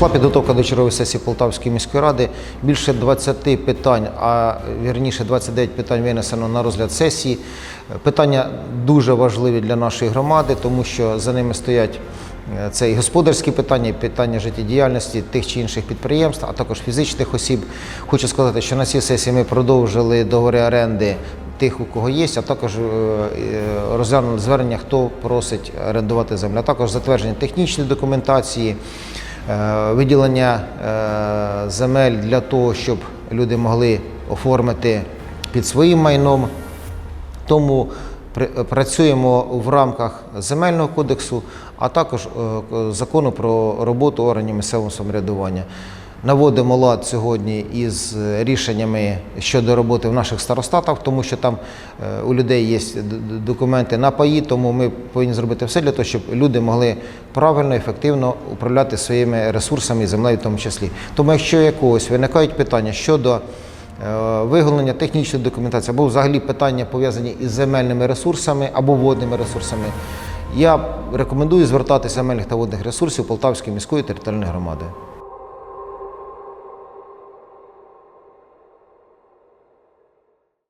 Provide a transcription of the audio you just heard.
Пройшла підготовка до чергової сесії Полтавської міської ради. Більше 20 питань, а вірніше 29 питань винесено на розгляд сесії. Питання дуже важливі для нашої громади, тому що за ними стоять е, це і господарські питання, і питання життєдіяльності тих чи інших підприємств, а також фізичних осіб. Хочу сказати, що на цій сесії ми продовжили договори оренди тих, у кого є, а також е, е, розглянули звернення, хто просить орендувати землю, а також затвердження технічної документації, виділення е, земель для того, щоб люди могли оформити під своїм майном. Тому працюємо в рамках земельного кодексу, а також е, закону про роботу органів місцевого самоврядування. Наводимо лад сьогодні із е, рішеннями щодо роботи в наших старостатах, тому що там е, у людей є документи на паї, тому ми повинні зробити все для того, щоб люди могли правильно, ефективно управляти своїми ресурсами і землею в тому числі. Тому якщо якогось виникають питання щодо Е, виголення технічної документації або взагалі питання пов'язані із земельними ресурсами або водними ресурсами. Я рекомендую звертатися земельних та водних ресурсів Полтавської міської територіальної громади.